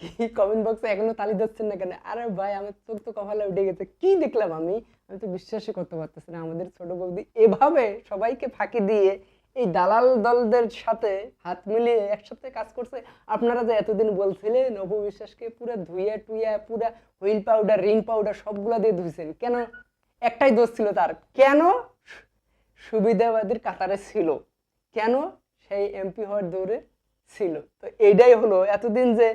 কি কমেন্ট বক্সে এখনও তালি দিচ্ছেন না কেন? আরে ভাই, আমার চোখ তো কপালে উঠে গেছে। কি দেখলাম আমি? আমি তো বিশ্বাসই করতে পারতেছি না। আমাদের ছোট বৌদি এভাবে সবাইকে ফাঁকি দিয়ে এই দালাল দলদের সাথে হাত মিলিয়ে একসাথে কাজ করছে। আপনারা যে এতদিন বলছিলেন, অপু বিশ্বাসকে পুরো ধুইয়া টুইয়া, পুরা হুইল পাউডার, রিং পাউডার সবগুলা দিয়ে ধুইছেন। কেন? একটাই দোষ ছিল তার। কেন? সুবিধাবাদীর কাতারে ছিল। কেন? সেই এমপি হওয়ার দৌড়ে ছিল। তো এইটাই হলো। এতদিন যে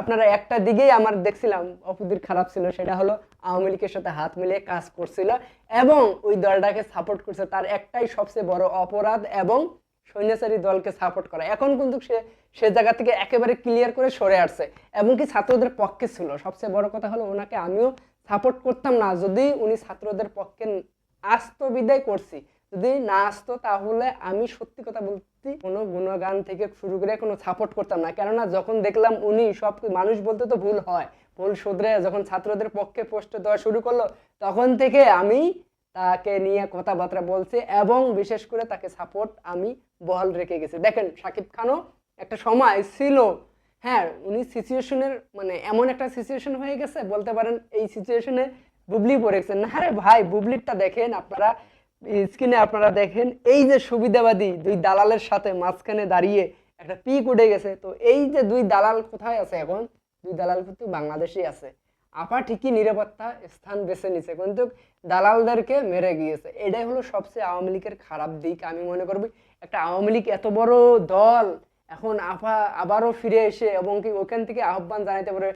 আপনারা একটা দিকেই আমার দেখছিলাম, অপুদির খারাপ ছিল, সেটা হলো আওয়ামী লীগের সাথে হাত মিলিয়ে কাজ করছিল এবং ওই দলটাকে সাপোর্ট করছে। তার একটাই সবচেয়ে বড় অপরাধ এবং সৈন্যচারী দলকে সাপোর্ট করা। এখন কিন্তু সে সে জায়গা থেকে একেবারে ক্লিয়ার করে সরে আসছে। এবং কি ছাত্রদের পক্ষে ছিল। সবচেয়ে বড় কথা হলো ওনাকে আমিও সাপোর্ট করতাম না। যদি উনি ছাত্রদের পক্ষে আসতো, বিদায় করছি। যদি না আসতো, তাহলে আমি সত্যি কথা বলতে কোনো গুণগান থেকে শুরু করে কোনো সাপোর্ট করতাম না। কেননা যখন দেখলাম উনি সব মানুষ বলতে তো ভুল হয়। ভুল শুধরে যখন ছাত্রদের পক্ষে পোস্ট দেওয়া শুরু করল, তখন থেকে আমি তাকে নিয়ে কথাবার্তা বলছি এবং বিশেষ করে তাকে সাপোর্ট আমি বহাল রেখে গেছি। দেখেন শাকিব খানও একটা সময় ছিল হ্যাঁ উনি সিচুয়েশনের মানে এমন একটা সিচুয়েশন হয়ে গেছে, বলতে পারেন এই সিচুয়েশনে বুবলি পড়েছেন। না আরে ভাই, বুবলিরটা দেখেন আপনারা স্ক্রিনে আপনারা দেখেন, এই যে সুবিধাবাদী দুই দালালের সাথে মাঝখানে দাঁড়িয়ে একটা পিক উঠে গেছে। তো এই যে দুই দালাল কোথায় আছে এখন? দুই দালাল কিন্তু বাংলাদেশেই আছে। আপা ঠিকই নিরাপত্তা স্থান বেছে নিছে, কিন্তু দালালদেরকে মেরে গিয়েছে। এটাই হলো সবচেয়ে আওয়ামী লীগের খারাপ দিক, আমি মনে করব। একটা আওয়ামী লীগ এত বড় দল, এখন আপা আবারও ফিরে এসে এবং কি ওখান থেকে আহ্বান জানাইতে পারে,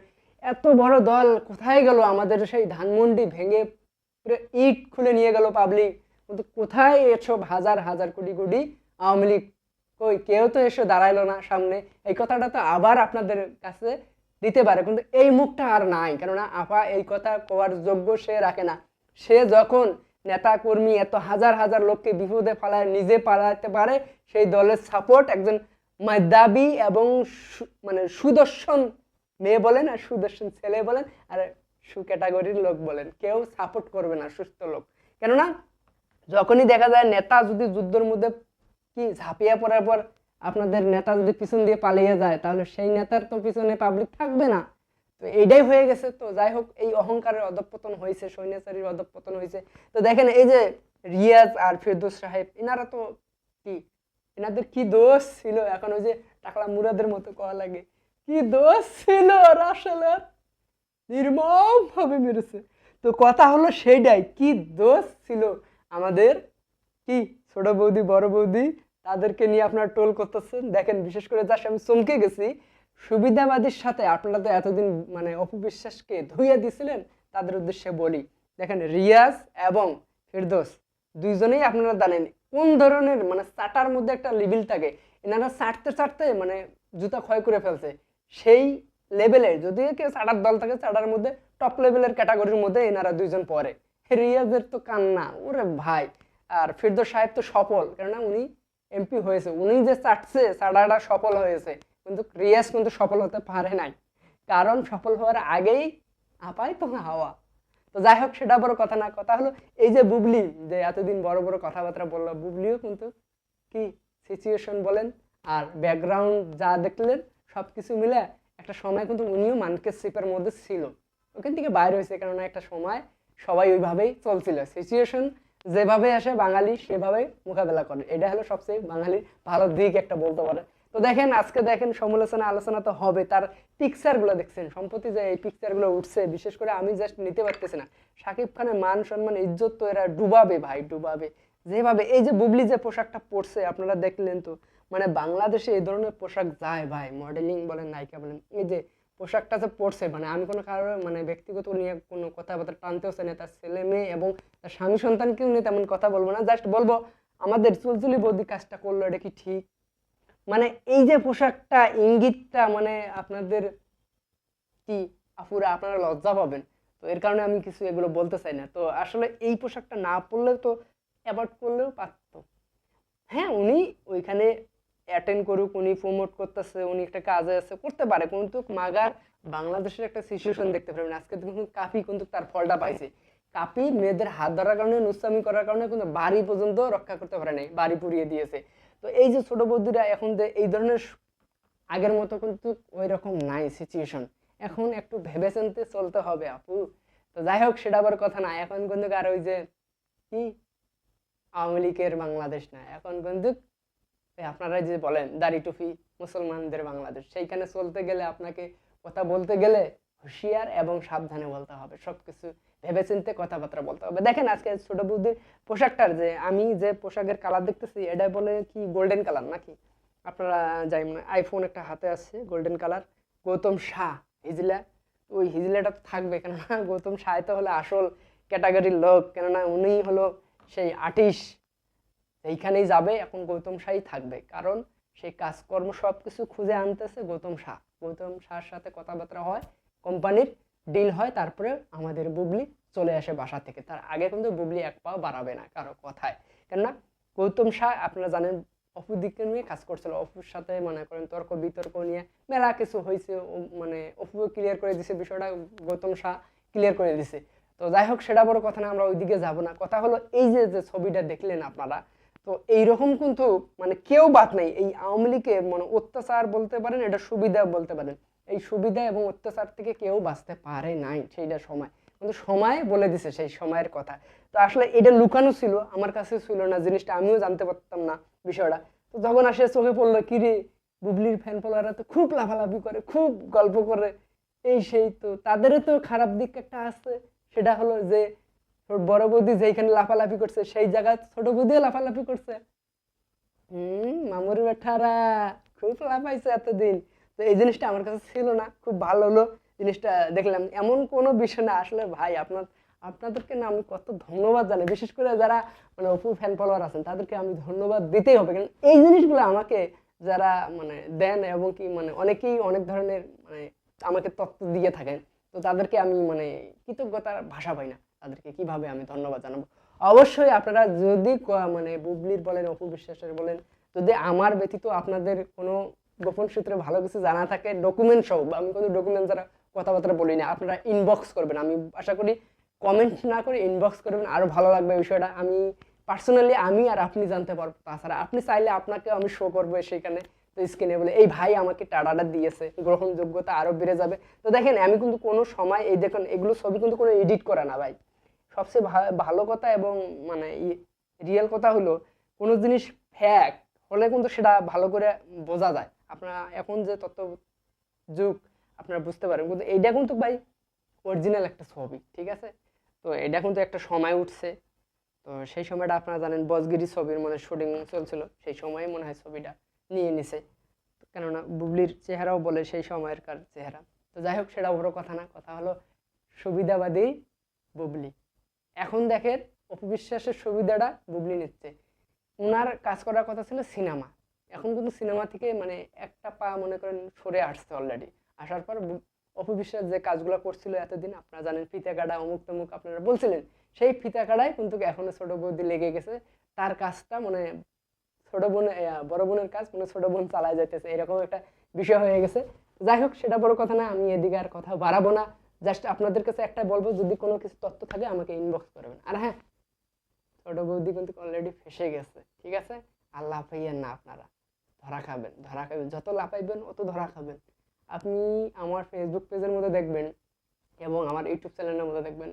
এত বড় দল কোথায় গেল? আমাদের সেই ধানমন্ডি ভেঙে ইট খুলে নিয়ে গেল পাবলিক কিন্তু কোথায় এসব হাজার হাজার কোটি কোটি আওয়ামী লীগ? কই, কেউ তো এসে দাঁড়াইলো না সামনে। এই কথাটা তো আবার আপনাদের কাছে দিতে পারে, কিন্তু এই মুখটা আর নাই। কেননা আপা এই কথা কোয়ার যোগ্য সে রাখে না। সে যখন নেতা কর্মী এত হাজার হাজার লোককে বিপদে ফালায়, নিজে পালাতে পারে, সেই দলের সাপোর্ট একজন মেধাবী এবং মানে সুদর্শন মেয়ে বলেন আর সুদর্শন ছেলে বলেন, আর সু ক্যাটাগরির লোক বলেন। কেউ সাপোর্ট করবে না, সুস্থ লোক। কেননা যখনই দেখা যায় নেতা যদি যুদ্ধের মধ্যে কি ঝাঁপিয়ে পড়ার পর আপনাদের নেতা যদি পিছন দিয়ে পালিয়ে যায়, তাহলে সেই নেতার তো পিছনে পাবলিক থাকবে না। তো এইটাই হয়ে গেছে। তো যাই হোক, এই অহংকারের অধপতন হয়েছে, সৈন্যচারীর অধপতন হয়েছে। তো দেখেন এই যে রিয়াজ আর ফিরদৌস সাহেব এনারা তো কি? এনাদের কি দোষ ছিল? এখন ওই যে টাকলা মুরাদের মতো কওয়া লাগে। কি দোষ ছিল? ওর আসলে নির্মম ভাবে মেরেছে। তো কথা হলো সেইটাই, কি দোষ ছিল? আমাদের কি ছোট বৌদি, বড় বৌদি, তাদেরকে নিয়ে আপনারা টোল করতেছেন? দেখেন, বিশেষ করে যার আমি চমকে গেছি, সুবিধাবাদীর সাথে আপনারা তো এতদিন মানে অপবিশ্বাসকে ধুইয়া দিছিলেন, তাদের উদ্দেশ্যে বলি। দেখেন, রিয়াজ এবং ফেরদোস দুইজনেই আপনারা জানেন কোন ধরনের মানে চাটার মধ্যে একটা লেভেল থাকে। এনারা চাটতে চাটতে মানে জুতা ক্ষয় করে ফেলছে। সেই লেভেলে যদি কেউ চাটার দল থাকে, চাটার মধ্যে টপ লেভেলের ক্যাটাগরির মধ্যে এনারা দুইজন পড়ে রিয়াজের তো কান্না। ওরে ভাই। আর ফিরদোস সাহেব তো সফল। কেননা উনি এমপি হয়েছে। উনি যে চাটছে চাটাটা সফল হয়েছে। কিন্তু রিয়াজ কিন্তু সফল হতে পারে নাই। কারণ সফল হওয়ার আগেই আপাই তো হাওয়া। তো যাই হোক, সেটা বড় কথা না। কথা হলো, এই যে বুবলি, যে এতদিন বড় বড় কথাবার্তা বলল, বুবলিও কিন্তু কি সিচুয়েশন বলেন আর ব্যাকগ্রাউন্ড যা দেখলেন সব কিছু মিলে একটা সময় কিন্তু উনিও মানকে সিপের মধ্যে ছিল। ওখান থেকে বাইরে হয়েছে। কেননা একটা সময় সবাই ওইভাবেই চলছিল। সিচুয়েশন যেভাবে আসে, বাঙালি সেভাবেই মোকাবেলা করে। এটা হলো সবচেয়ে বাঙালির ভালো দিক একটা বলতে পারে। তো দেখেন, আজকে দেখেন সমালোচনা, আলোচনা তো হবে। তার পিকচারগুলো দেখছেন। সম্প্রতি যে এই পিকচারগুলো উঠছে, বিশেষ করে আমি জাস্ট নিতে পারতেছি না। শাকিব খানের মান সম্মান, ইজ্জত তো এরা ডুবাবে ভাই, ডুবাবে। যেভাবে এই যে বুবলি যে পোশাকটা পরছে, আপনারা দেখলেন তো মানে বাংলাদেশে এই ধরনের পোশাক যায় ভাই। মডেলিং বলেন নায়িকা বলেন, এই যে পোশাকটা যে পরছে মানে আমি কোনো কারোর মানে ব্যক্তিগত নিয়ে কোনো কথাবার্তা টানতেও চাই না, তার ছেলে মেয়ে এবং তার স্বামী সন্তানকেও নিয়ে তেমন কথা বলব না। জাস্ট বলব, আমাদের চুলচুলি বৌদি কাজটা করল, এটা কি ঠিক? মানে এই যে পোশাকটা, ইঙ্গিতটা মানে আপনাদের কি আপুরা, আপনারা লজ্জা পাবেন। তো এর কারণে আমি কিছু এগুলো বলতে চাই না। তো আসলে এই পোশাকটা না পরলেও তো, অ্যাভয়েড করলেও পারত। হ্যাঁ উনি ওইখানে অ্যাটেন্ড করুক, উনি প্রমোট করতেছে, উনি একটা কাজে আছে, করতে পারে, কিন্তু মাগার বাংলাদেশের একটা সিচুয়েশন দেখতে পারবেন। আজকে কিন্তু কাপি কিন্তু তার ফলটা পাইছে। কাপি মেয়েদের হাত ধরার কারণে নুসামি করার কারণে কিন্তু বাড়ি পর্যন্ত রক্ষা করতে পারে নাই, বাড়ি পুড়িয়ে দিয়েছে। তো এই যে ছোট বৌদিরা এখন যে এই ধরনের আগের মতো কিন্তু ওই রকম নাই সিচুয়েশন এখন একটু ভেবেচিন্তে চলতে হবে, আপু। তো যাই হোক, সেটা আবার কথা না, এখন কিন্তু আর ওই যে কি? আওয়ামী লীগের বাংলাদেশ না, এখন কিন্তু আপনারা যে বলেন, দাড়ি টুপি মুসলমানদের বাংলাদেশ, সেইখানে চলতে গেলে আপনাকে কথা বলতে গেলে হুঁশিয়ার এবং সাবধানে বলতে হবে। সবকিছু ভেবেচিন্তে কথাবার্তা বলতে হবে। দেখেন আজকে ছোট বুদ্ধির পোশাকটার যে, আমি যে পোশাকের কালার দেখতেছি এটা বলে কি গোল্ডেন কালার নাকি? আপনারা যাই মানে আইফোন একটা হাতে আছে গোল্ডেন কালার গৌতম শাহ, হিজলা। ওই হিজলাটা তো থাকবে, কেননা গৌতম শাহ তো হলো আসল ক্যাটাগরির লোক, কেননা উনি হলো সেই আর্টিস্ট। এইখানেই যাবে, এখন গৌতম শাহই থাকবে। কারণ সেই কাজকর্ম সব কিছু খুঁজে আনতেছে গৌতম শাহ। গৌতম শাহর সাথে কথাবার্তা হয়, কোম্পানির ডিল হয়, তারপরে আমাদের বুবলি চলে আসে বাসা থেকে। তার আগে কিন্তু বুবলি এক পাও বাড়াবে না কারও কথায়। কেননা গৌতম শাহ, আপনারা জানেন, অপুদিকে নিয়ে কাজ করছিল। অপুর সাথে মনে করেন তর্ক বিতর্ক নিয়ে মেলা কিছু হয়েছে মানে অপু ক্লিয়ার করে দিছে বিষয়টা, গৌতম শাহ ক্লিয়ার করে দিছে। তো যাই হোক, সেটা বড় কথা না, আমরা ওইদিকে যাব না। কথা হলো এই যে যে ছবিটা দেখলেন আপনারা তো এইরকম কিন্তু মানে কেউ বাদ নাই। এই আওয়ামী লীগের মানে অত্যাচার বলতে পারেন, এটা সুবিধা বলতে পারেন। এই সুবিধা এবং অত্যাচার থেকে কেউ বাঁচতে পারে নাই সেইটা সময়। কিন্তু সময় বলে দিছে সেই সময়ের কথা। তো আসলে এটা লুকানো ছিল, আমার কাছে ছিল না, জিনিসটা আমিও জানতে পারতাম না বিষয়টা। তো যখন আসে চোখে পড়ল, কি রে, বুবলির ফ্যান ফলোয়াররা তো খুব লাফালাফি করে, খুব গল্প করে। এই সেই তো, তাদেরও তো খারাপ দিক একটা আছে। সেটা হলো যে বড় বৌদি যেখানে লাফালাফি করছে, সেই জায়গায় ছোট বৌদিও লাফালাফি করছে। হুম, মামুর বেঠারা, খুব লাফাইছে এতদিন। তো এই জিনিসটা আমার কাছে ছিল না, খুব ভালো হলো জিনিসটা দেখলাম। এমন কোনো বিষয় না, আসলে ভাই আপনার, আপনাদেরকে না আমি কত ধন্যবাদ জানাই বিশেষ করে যারা মানে অপু ফ্যান ফলোয়ার আছেন, তাদেরকে আমি ধন্যবাদ দিতেই হবে। কারণ এই জিনিসগুলো আমাকে যারা মানে দেন এবং কি মানে অনেকেই অনেক ধরনের মানে আমাকে তত্ত্ব দিয়ে থাকেন, তো তাদেরকে আমি মানে কৃতজ্ঞতার ভাষা পাই না। তাদেরকে কীভাবে আমি ধন্যবাদ জানাব? অবশ্যই আপনারা যদি মানে বুবলির বলেন, অপু বিশ্বাসের বলেন, যদি আমার ব্যতীত আপনাদের কোনো গোপন সূত্রে ভালো কিছু জানা থাকে ডকুমেন্ট সহ আমি কোনো ডকুমেন্ট ছাড়া কথাবার্তা বলি না, আপনারা ইনবক্স করবেন। আমি আশা করি কমেন্ট না করে ইনবক্স করবেন, আরও ভালো লাগবে বিষয়টা। আমি পার্সোনালি আমি আর আপনি জানতে পারব, তাছাড়া আপনি চাইলে আপনাকে আমি শো করব সেখানে তো স্ক্রিনে বলে, এই ভাই আমাকে টাডাটা দিয়েছে, গ্রহণযোগ্যতা আরও বেড়ে যাবে। তো দেখেন, আমি কিন্তু কোনো সময়, এই দেখুন, এগুলো ছবি কিন্তু কোনো এডিট করা না ভাই। সবচেয়ে ভালো কথা এবং মানে রিয়েল কথা হলো, কোনো জিনিস ফ্যাক্ট হলে কিন্তু সেটা ভালো করে বোঝা যায়। আপনারা এখন যে তত্ত্ব যুগ, আপনারা বুঝতে পারেন। কিন্তু এইটা কিন্তু ভাই অরিজিনাল একটা ছবি, ঠিক আছে? তো এটা কিন্তু একটা সময় উঠছে। তো সেই সময়টা আপনারা জানেন, বজগিরি ছবির মানে শুটিং চলছিল। সেই সময় মনে হয় ছবিটা নিয়ে নিছে। কেননা বুবলির চেহারাও বলে সেই সময়কার চেহারা। তো যাই হোক, সেটা বড় কথা না। কথা হলো সুবিধাবাদী বুবলি। এখন দেখেন অপবিশ্বাসের সুবিধাটা বুবলি নিচ্ছে। ওনার কাজ করার কথা ছিল সিনেমা। এখন কিন্তু সিনেমা থেকে মানে একটা পা মনে করেন সরে আসছে অলরেডি আসার পর অপবিশ্বাস যে কাজগুলো করছিল এতদিন, আপনারা জানেন ফিতা কাটা, অমুক তমুক আপনারা বলছিলেন, সেই ফিতা কাটাই কিন্তু এখনও ছোট বৌদি লেগে গেছে। তার কাজটা মানে ছোট বোন বড় বোনের কাজ মানে ছোট বোন চালায় যাইতেছে, এরকম একটা বিষয় হয়ে গেছে। যাই হোক, সেটা বড় কথা না, আমি এদিকে আর কথা বাড়াবো না। জাস্ট আপনাদের কাছে একটা বলব, যদি কোনো কিছু তথ্য থাকে আমাকে ইনবক্স করবেন। আর হ্যাঁ ছোট বৌদি কিন্তু অলরেডি ফেসে গেছে, ঠিক আছে? আর লাফাইয়েন না আপনারা। ধরা খাবেন ধরা খাবেন। যত লাফাইবেন, অত ধরা খাবেন। আপনি আমার ফেসবুক পেজের মধ্যে দেখবেন এবং আমার ইউটিউব চ্যানেলের মধ্যে দেখবেন,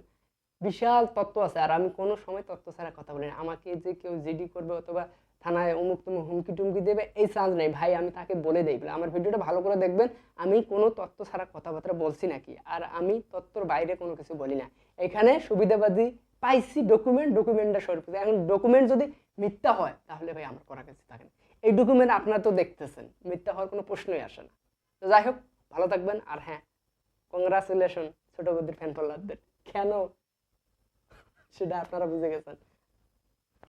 বিশাল তত্ত্ব আছে। আর আমি কোনো সময় তত্ত্ব ছাড়া কথা বলি আমাকে যে কেউ জিডি করবে অথবা থানায় অমুক তমুক হুমকি টুমকি দেবে, এই চান্স নেই। ভাই, আমি তাকে বলে দেই। বলে আমার ভিডিওটা ভালো করে দেখবেন। আমি কোনো তত্ত্ব ছাড়া কথাবার্তা বলছি নাকি? আর আমি তত্ত্বর বাইরে কোনো কিছু বলি না। এখানে সুবিধাবাদী পাইছি ডকুমেন্ট ডকুমেন্টটা সরব এখন ডকুমেন্ট যদি মিথ্যা হয়, তাহলে ভাই আমার করার কিছু থাকে না এই ডকুমেন্ট আপনারা তো দেখতেছেন। মিথ্যা হওয়ার কোনো প্রশ্নই আসে না। তো যাই হোক, ভালো থাকবেন। আর হ্যাঁ কংগ্রাচুলেশন ছোট বুদ্ধির ফ্যান ফলোয়ারদের কেন? সেটা আপনারা বুঝে গেছেন।